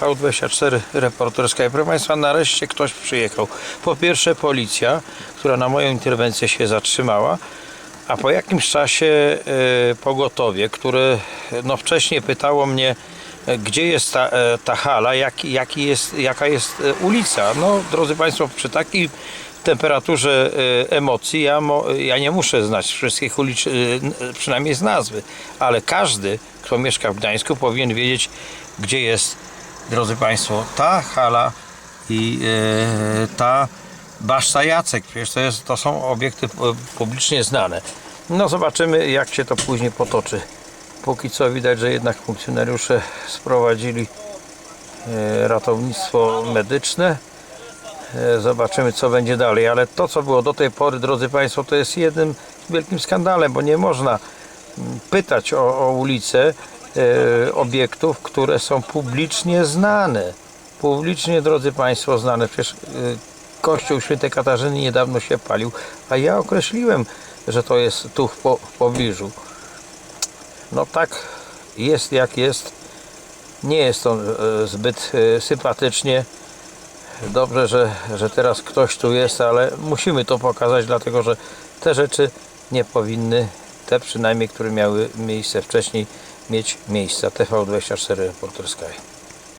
V24 reporterska. Proszę Państwa, nareszcie ktoś przyjechał. Po pierwsze policja, która na moją interwencję się zatrzymała, a po jakimś czasie e, pogotowie, które no, wcześniej pytało mnie, e, gdzie jest ta, e, ta hala, jak, jaki jest, jaka jest ulica. No, drodzy Państwo, przy takiej temperaturze emocji ja, ja nie muszę znać wszystkich ulic, przynajmniej z nazwy, ale każdy, kto mieszka w Gdańsku, powinien wiedzieć, gdzie jest, drodzy Państwo, ta hala i e, ta Baszta Jacek. Przecież to, jest, to są obiekty pu- publicznie znane. No zobaczymy, jak się to później potoczy. Póki co widać, że jednak funkcjonariusze sprowadzili e, ratownictwo medyczne. E, Zobaczymy, co będzie dalej. Ale to, co było do tej pory, drodzy Państwo, to jest jednym wielkim skandalem, bo nie można mm, pytać o, o ulice e, obiektów, które są publicznie znane. Publicznie, drodzy Państwo, znane. Przecież e, kościół świętej Katarzyny niedawno się palił, a ja określiłem, że to jest tu w, po, pobliżu. No tak jest jak jest. Nie jest to e, zbyt e, sympatycznie. Dobrze, że, że teraz ktoś tu jest, ale musimy to pokazać, dlatego że te rzeczy nie powinny, te przynajmniej, które miały miejsce wcześniej, mieć miejsca. TV24 Reporterska.